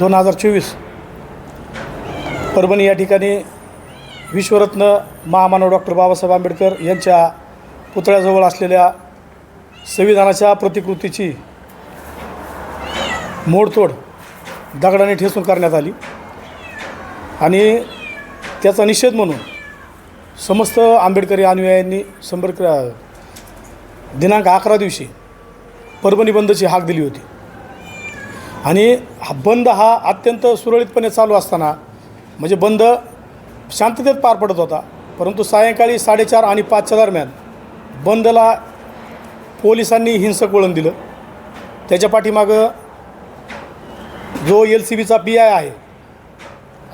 दोन हजार चोवीस. परभणी या ठिकाणी विश्वरत्न महामानव डॉक्टर बाबासाहेब आंबेडकर यांच्या पुतळ्याजवळ असलेल्या संविधानाच्या प्रतिकृतीची मोडतोड दगडाने ठेचून करण्यात आली. आणि त्याचा निषेध म्हणून समस्त आंबेडकरी अनुयायांनी संपर्क दिनांक अकरा दिवशी परभणी बंदची हाक दिली होती. आणि हा बंद हा अत्यंत सुरळीतपणे चालू असताना म्हणजे बंद शांततेत पार पडत होता. परंतु सायंकाळी साडेचार आणि पाचच्या दरम्यान बंदला पोलिसांनी हिंसक वळण दिलं. त्याच्या पाठीमागं जो एल सी बीचा पी आय आहे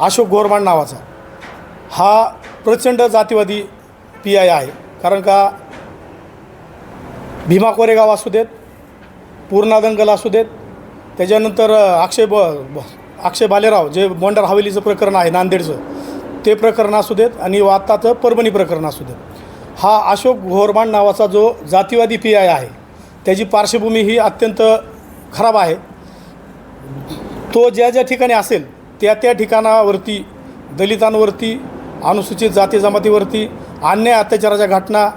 अशोक घोरमाण नावाचा हा प्रचंड जातीवादी पी आय आहे. कारण का भीमा कोरेगाव असू देत पूर्णा दंगल असू देत त्याच्यानंतर अक्षय ब अक्षय भालेराव जे बोंडार हवेलीचं प्रकरण आहे नांदेडचं ते प्रकरण असू देत आणि आत्ताचं परभणी प्रकरण असू देत. हा अशोक घोरबाण नावाचा जो जातीवादी पी आय आहे त्याची पार्श्वभूमी ही अत्यंत खराब आहे. तो ज्या ज्या ठिकाणी असेल त्या त्या ठिकाणावरती दलितांवरती अनुसूचित जाती जमातीवरती अन्याय अत्याचाराच्या घटना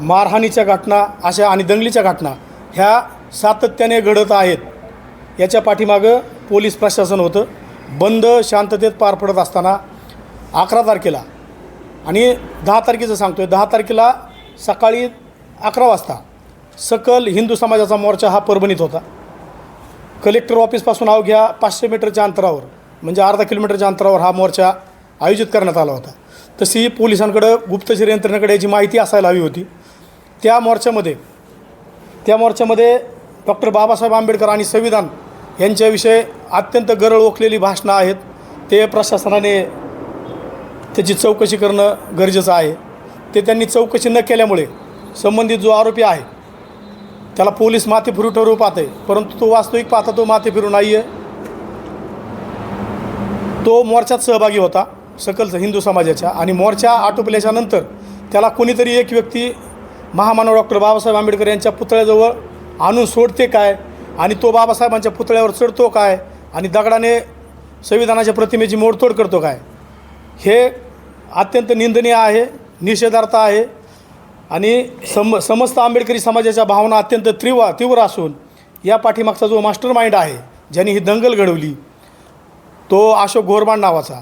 मारहाणीच्या घटना अशा आणि दंगलीच्या घटना ह्या सातत्याने घडत आहेत. याच्या पाठीमागं पोलीस प्रशासन होतं. बंद शांततेत पार पडत असताना अकरा तारखेला आणि दहा तारखेचं सांगतो आहे दहा तारखेला सकाळी अकरा वाजता सकल हिंदू समाजाचा मोर्चा हा परभणीत होता. कलेक्टर ऑफिसपासून अवघ्या पाचशे मीटरच्या अंतरावर म्हणजे अर्धा किलोमीटरच्या अंतरावर हा मोर्चा आयोजित करण्यात आला होता. तशी पोलिसांकडं गुप्तचर यंत्रणेकडे याची माहिती असायला हवी होती त्या मोर्चामध्ये त्या मोर्चामध्ये डॉक्टर बाबासाहेब आंबेडकर आणि संविधान यांच्याविषयी अत्यंत गरळ ओखलेली भाषणं आहेत. ते प्रशासनाने त्याची चौकशी करणं गरजेचं आहे. ते त्यांनी चौकशी न केल्यामुळे संबंधित जो आरोपी आहे त्याला पोलीस माथे फिरू ठरवू पाहते परंतु तो वास्तविक पाहता तो माथे फिरू नाही आहे तो मोर्चात सहभागी होता सकलचा हिंदू समाजाच्या. आणि मोर्चा आटोपल्याच्या नंतर त्याला कोणीतरी एक व्यक्ती महामानव डॉक्टर बाबासाहेब आंबेडकर यांच्या पुतळ्याजवळ आणून सोडते काय? आणि तो बाबासाहेबांच्या पुतळ्यावर चढतो काय? आणि दगडाने संविधानाच्या प्रतिमेची मोडतोड करतो काय? हे अत्यंत निंदनीय आहे निषेधार्थ आहे. आणि सम समस्त आंबेडकरी समाजाच्या भावना अत्यंत तीव्र तीव्र असून या पाठीमागचा जो मास्टर माइंड आहे ज्यांनी ही दंगल घडवली तो अशोक घोरबाण नावाचा.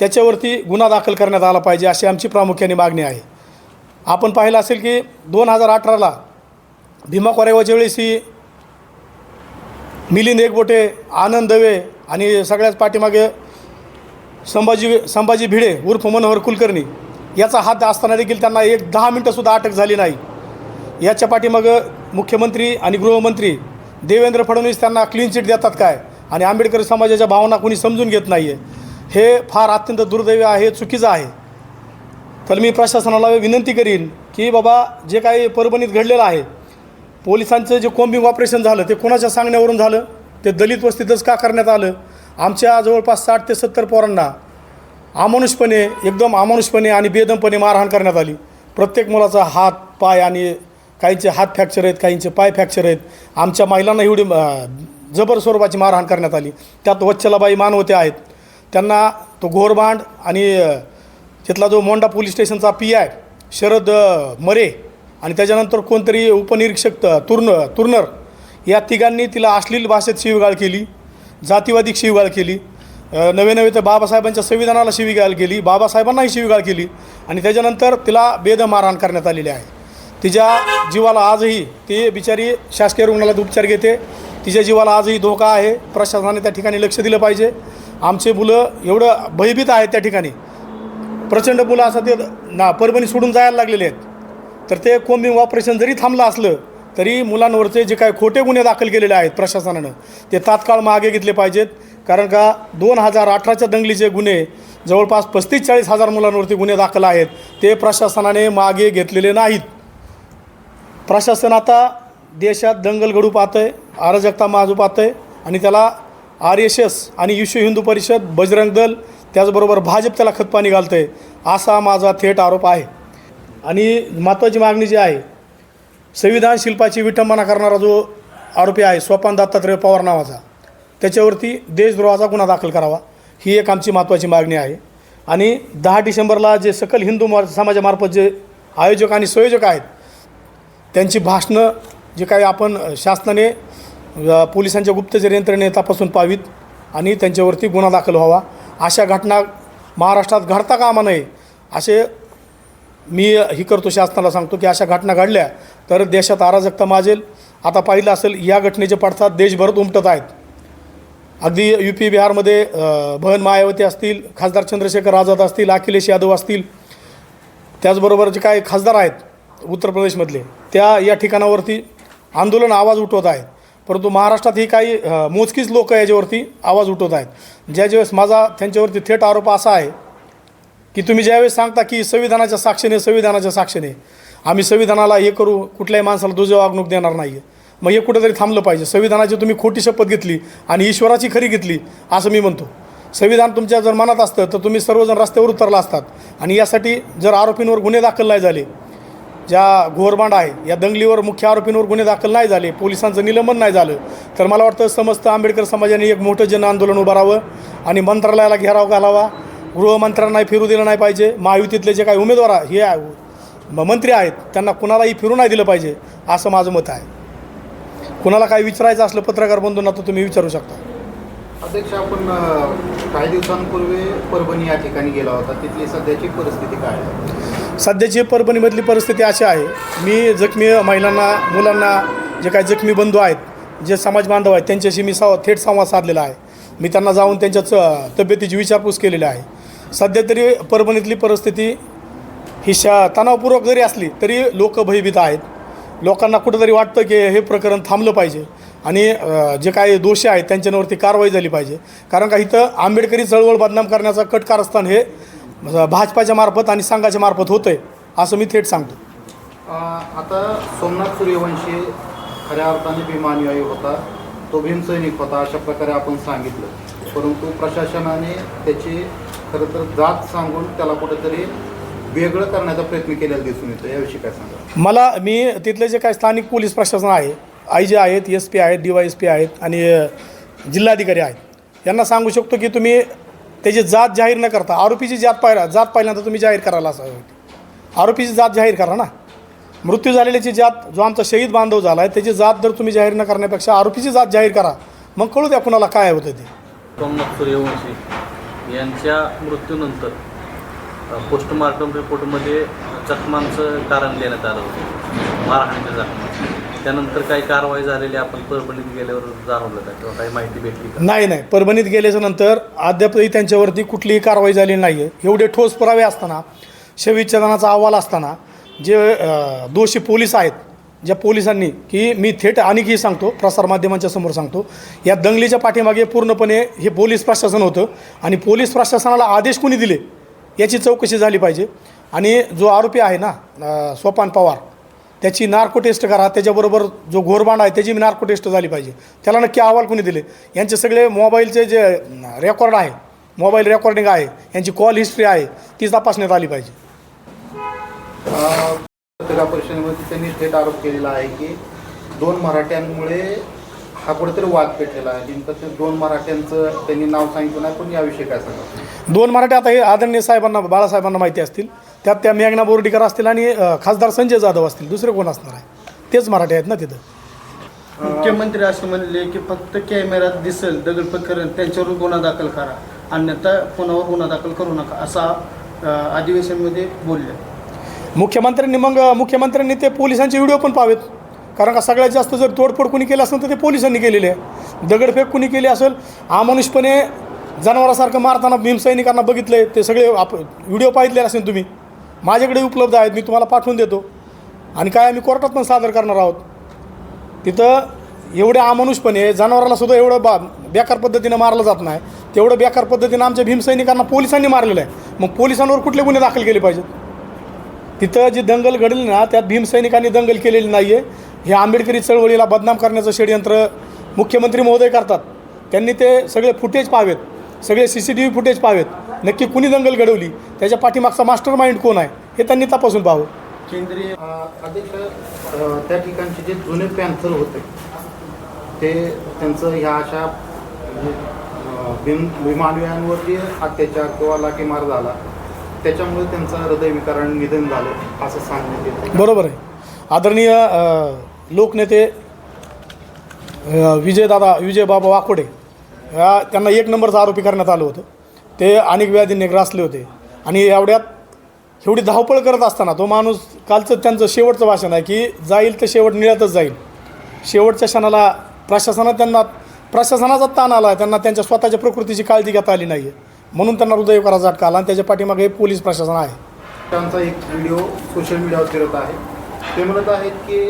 त्याच्यावरती गुन्हा दाखल करण्यात आला पाहिजे अशी आमची प्रामुख्याने मागणी आहे. आपण पाहिलं असेल की दोन हजार अठराला भीमा कोरेगावच्या वेळेस ही मिलिंद एकबोटे आनंद दवे आणि सगळ्याच पाठीमागे संभाजी संभाजी भिडे उर्फ मनोहर कुलकर्णी याचा हात असताना देखील त्यांना एक दहा मिनटंसुद्धा अटक झाली नाही. याच्या पाठीमागं मुख्यमंत्री आणि गृहमंत्री देवेंद्र फडणवीस त्यांना क्लीन चिट देतात काय? आणि आंबेडकरी समाजाच्या भावना कोणी समजून घेत नाही आहे हे फार अत्यंत दुर्दैवी आहे चुकीचं आहे. तर मी प्रशासनाला विनंती करीन की बाबा जे काही परभणीत घडलेलं आहे पोलिसांचं जे कोम्बिंग ऑपरेशन झालं ते कोणाच्या सांगण्यावरून झालं? ते दलित वस्तीतच का करण्यात आलं? आमच्या जवळपास साठ ते सत्तर पोरांना अमानुषपणे एकदम अमानुषपणे आणि बेदमपणे मारहाण करण्यात आली. प्रत्येक मुलाचा हात पाय आणि काहींचे हात फ्रॅक्चर आहेत काहींचे पाय फ्रॅक्चर आहेत. आमच्या महिलांना एवढी जबर स्वरूपाची मारहाण करण्यात आली. त्यात वच्छलाबाई मानवते आहेत. त्यांना तो घोरबांड आणि तिथला जो मोंडा पोलीस स्टेशनचा पी आय शरद मरे आणि त्याच्यानंतर कोणतरी उपनिरीक्षक तुर्न तुर्नर या तिघांनी तिला अश्लील भाषेत शिवगाळ केली जातीवादी शिवगाळ केली नवे नवे तर बाबासाहेबांच्या संविधानाला शिवीगाळ केली बाबासाहेबांनाही शिवीगाळ केली आणि त्याच्यानंतर तिला बेद मारहाण करण्यात आलेली आहे. तिच्या जीवाला आजही ती बिचारी शासकीय रुग्णालयात उपचार घेते. तिच्या जीवाला आजही धोका आहे. प्रशासनाने त्या ठिकाणी लक्ष दिलं पाहिजे. आमचे मुलं एवढं भयभीत आहेत त्या ठिकाणी. प्रचंड मुलं असं ते ना परभणी सोडून जायला लागलेले आहेत. तर ते कोंबिंग ऑपरेशन जरी थांबलं असलं तरी मुलांवरचे जे काही खोटे गुन्हे दाखल केलेले आहेत प्रशासनानं ते तात्काळ मागे घेतले पाहिजेत. कारण का दोन हजार अठराच्या दंगलीचे गुन्हे जवळपास पस्तीस चाळीस हजार मुलांवरती गुन्हे दाखल आहेत ते प्रशासनाने मागे घेतलेले नाहीत. प्रशासन आता देशात दंगल घडू पाहतं आहे अराजकता माजू पाहतंय आहे आणि त्याला आर एस एस आणि विश्व हिंदू परिषद बजरंग दल त्याचबरोबर भाजप त्याला खतपाणी घालतं आहे असा माझा थेट आरोप आहे. आणि महत्त्वाची मागणी जी आहे संविधान शिल्पाची विटंबना करणारा जो आरोपी आहे स्वपन दत्तात्रय पवार नावाचा त्याच्यावरती देशद्रोहाचा गुन्हा दाखल करावा ही एक आमची महत्त्वाची मागणी आहे. आणि दहा डिसेंबरला जे सकल हिंदू समाजामार्फत जे आयोजक आणि संयोजक आहेत त्यांची भाषणं जे काही आपण शासनाने पोलिसांच्या गुप्तचर यंत्रणेने तपासून पाहावीत आणि त्यांच्यावरती गुन्हा दाखल व्हावा अशा घटना महाराष्ट्रात घडता कामा नये असे मी ही करतो शासनाला सांगतो की अशा घटना घडल्या तर देशात अराजकता माजेल. आता पाहिलं असेल या घटनेचे पडसाद देशभरात उमटत आहेत. अगदी यू पी बिहारमध्ये बहन मायावती असतील खासदार चंद्रशेखर आझाद असतील अखिलेश यादव असतील. त्याचबरोबर जे काही खासदार आहेत उत्तर प्रदेशमधले त्या या ठिकाणावरती आंदोलन आवाज उठवत आहेत. परंतु महाराष्ट्रात ही काही मोजकीच लोक याच्यावरती आवाज उठवत आहेत. ज्या ज्यावेळेस माझा त्यांच्यावरती थेट आरोप असा आहे की तुम्ही ज्यावेळेस सांगता की संविधानाच्या साक्षीने संविधानाच्या साक्षीने आम्ही संविधानाला हे करू कुठल्याही माणसाला दुजे वागणूक देणार नाही आहे मग हे कुठेतरी थांबलं पाहिजे. संविधानाची तुम्ही खोटी शपथ घेतली आणि ईश्वराची खरी घेतली असं मी म्हणतो. संविधान तुमच्या जर मनात असतं तर तुम्ही सर्वजण रस्त्यावर उतरला असतात. आणि यासाठी जर आरोपींवर गुन्हे दाखल नाही झाले ज्या घोरबांड आहे या दंगलीवर मुख्य आरोपींवर गुन्हे दाखल नाही झाले पोलिसांचं निलंबन नाही झालं तर मला वाटतं समस्त आंबेडकर समाजाने एक मोठं जन आंदोलन उभारावं आणि मंत्रालयाला घेराव घालावा. गृहमंत्र्यांना फिरू दिलं नाही पाहिजे. महायुतीतले जे काही उमेदवार हे मंत्री आहेत त्यांना कुणालाही फिरू नाही दिलं पाहिजे असं माझं मत आहे. कुणाला काही विचारायचं असलं पत्रकार बंधूंना तर तुम्ही विचारू शकता. अध्यक्ष आपण काही दिवसांपूर्वी परभणी या ठिकाणी गेला होता. तिथली सध्याची परिस्थिती काय आहे? सध्याची परभणीमधली परिस्थिती अशी आहे. मी जखमी महिलांना मुलांना जे काही जखमी बंधू आहेत जे समाज बांधव आहेत त्यांच्याशी मी साव थेट संवाद साधलेला आहे. मी त्यांना जाऊन त्यांच्या च तब्येतीची विचारपूस केलेली आहे. सध्या तरी परभणीतली परिस्थिती ही शा तणावपूर्वक जरी असली तरी लोक भयभीत आहेत. लोकांना कुठंतरी वाटतं की हे प्रकरण थांबलं पाहिजे आणि जे काही दोषी आहेत त्यांच्यावरती कारवाई झाली पाहिजे. कारण का इथं आंबेडकरी चळवळ बदनाम करण्याचं कट कारस्थान हे भाजपाच्या मार्फत आणि संघाच्या मार्फत होतं आहे असं मी थेट सांगतो. आता सोमनाथ सूर्यवंशी खऱ्या अर्थाने भीमानुयायी होता. तो भीमसैनिक होता अशा प्रकारे आपण सांगितलं. परंतु प्रशासनाने त्याची खरं तर जात सांगून त्याला कुठेतरी वेगळं करण्याचा प्रयत्न केलेला दिसून येतो. याविषयी काय सांगा मला मी तिथले जे काही स्थानिक पोलीस प्रशासन आहे आय जे आहेत एस पी आहेत डी वाय एस पी आहेत आणि जिल्हाधिकारी आहेत यांना सांगू शकतो की तुम्ही त्याची जात जाहीर न करता आरोपीची जात पाहिला जात पाहिल्यानंतर तुम्ही जाहीर करायला असावी आरोपीची जात जाहीर करा ना. मृत्यू झालेल्याची जात जो आमचा शहीद बांधव झाला आहे त्याची जात जर तुम्ही जाहीर न करण्यापेक्षा आरोपीची जात जाहीर करा. मग कळू द्या कुणाला काय होतं ते. यांच्या मृत्यूनंतर पोस्टमार्टम रिपोर्टमध्ये जखमांचं कारण देण्यात आलं होतं. मारहाणीच्या जखमा त्यानंतर काही कारवाई झालेली आपण परभणीत गेल्यावर जाणवलं का? किंवा काही माहिती भेटली का? नाही नाही. परभणीत गेल्याच्यानंतर अद्यापही त्यांच्यावरती कुठलीही कारवाई झाली नाही आहे एवढे ठोस पुरावे असताना शविच्छेदनाचा अहवाल असताना जे दोषी पोलीस आहेत ज्या पोलिसांनी की मी थेट आणखी सांगतो प्रसारमाध्यमांच्या समोर सांगतो या दंगलीच्या पाठीमागे पूर्णपणे हे पोलीस प्रशासन होतं आणि पोलीस प्रशासनाला आदेश कोणी दिले याची चौकशी झाली पाहिजे. आणि जो आरोपी आहे ना सोपान पवार त्याची नार्को टेस्ट करा त्याच्याबरोबर जो घोरबांड आहे त्याची नार्को टेस्ट झाली पाहिजे. त्याला नक्की अहवाल कोणी दिले? यांचे सगळे मोबाईलचे जे रेकॉर्ड आहे मोबाईल रेकॉर्डिंग आहे यांची कॉल हिस्ट्री आहे ती तपासण्यात आली पाहिजे. पत्रकार परिषदेमध्ये त्यांनी थेट आरोप केलेला आहे की दोन मराठ्यांमुळे हा कुठेतरी वाद पेटलेला आहे. नेमकं ते दोन मराठ्यांचं त्यांनी नाव सांगितलं नाही पण याविषयी काय सांगा दोन मराठी आता हे आदरणीय साहेबांना बाळासाहेबांना माहिती असतील. त्यात त्या मेघना बोर्डीकर असतील आणि अ, खासदार संजय जाधव असतील. दुसरे कोण असणार आहे? तेच मराठी आहेत ना तिथं. मुख्यमंत्री असे म्हणले की फक्त कॅमेऱ्यात दिसेल दगड प्रकरण त्यांच्यावर गुन्हा दाखल करा. अन्यथा कोणावर गुन्हा दाखल करू नका असा अ, अधिवेशनमध्ये बोलले. मुख्यमंत्र्यांनी मग मुख्यमंत्र्यांनी ते पोलिसांचे व्हिडिओ पण पाहावेत कारण का सगळ्यात जास्त जर तोडफोड कुणी केली असेल तर ते पोलिसांनी केलेली आहे. दगडफेक कुणी केली असेल अमानुषपणे जनावरासारखं मारताना भीमसैनिकांना बघितलं आहे ते सगळे आप व्हिडिओ पाहितले असेल तुम्ही. माझ्याकडे उपलब्ध आहेत मी तुम्हाला पाठवून देतो. आणि काय आम्ही कोर्टात पण सादर करणार आहोत. तिथं एवढ्या अमानुषपणे जनावराला सुद्धा एवढं बा बेकार पद्धतीनं मारलं जात नाही. तेवढं बेकार पद्धतीनं आमच्या भीमसैनिकांना पोलिसांनी मारलेलं आहे. मग पोलिसांवर कुठले गुन्हे दाखल केले पाहिजेत? तिथं जी दंगल घडली ना त्यात भीमसैनिकांनी दंगल केलेली नाही आहे हे आंबेडकरी चळवळीला बदनाम करण्याचं षडयंत्र मुख्यमंत्री महोदय करतात. त्यांनी ते सगळे फुटेज पाहावेत सगळे C C T V footage पाहावेत नक्की कुणी दंगल घडवली? त्याच्या पाठीमागचा मास्टर माइंड कोण आहे? हे त्यांनी तपासून पाहावं. केंद्रीय अध्यक्ष त्या ठिकाणचे जे जुने पॅन्थर होते ते त्यांचं ह्या अशा भीम भीमान्वयांवर जे अत्याचार किंवा लाठीमार झाला त्याच्यामुळे त्यांचं हृदयविकारण निधन झालं असं सांगण्यात येतं. बरोबर आहे. आदरणीय लोकनेते विजयदादा विजयबाबा वाकोडे या त्यांना एक नंबरचा आरोपी करण्यात आलं होतं. ते अनेक व्याधींनी ग्रासले होते. आणि एवढ्यात एवढी धावपळ करत असताना तो माणूस कालचं त्यांचं शेवटचं भाषण आहे की जाईल तर शेवट निळ्यातच जाईल. शेवटच्या क्षणाला प्रशासनात त्यांना प्रशासनाचा ताण आला त्यांना त्यांच्या स्वतःच्या प्रकृतीची काळजी घेता आली नाही आहे म्हणून त्यांना हृदयविकाराचा झटका आला आणि त्याच्या पाठीमागे पोलीस प्रशासन आहे. त्यांचा एक व्हिडिओ सोशल मीडियावर फिरत आहे. ते म्हणत आहेत की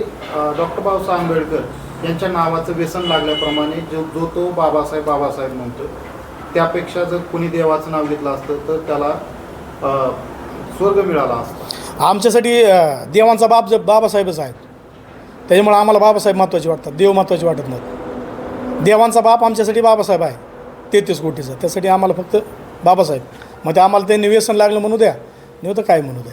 डॉक्टर बाबासाहेब आंबेडकर यांच्या नावाचं व्यसन लागल्याप्रमाणे जो जो तो बाबासाहेब बाबासाहेब म्हणतो त्यापेक्षा जर कोणी देवाचं नाव घेतलं असतं तर त्याला स्वर्ग मिळाला असता. आमच्यासाठी देवांचा बाप ज बाबासाहेबच आहेत त्याच्यामुळे आम्हाला बाबासाहेब महत्त्वाचे वाटतात देव महत्त्वाचे वाटत नाहीत. देवांचा बाप आमच्यासाठी बाबासाहेब आहे तेहतीस कोटीचा. त्यासाठी आम्हाला फक्त बाबासाहेब. मग ते आम्हाला त्यांनी व्यसन लागलं म्हणू द्या. नाही तर काय म्हणू द्या?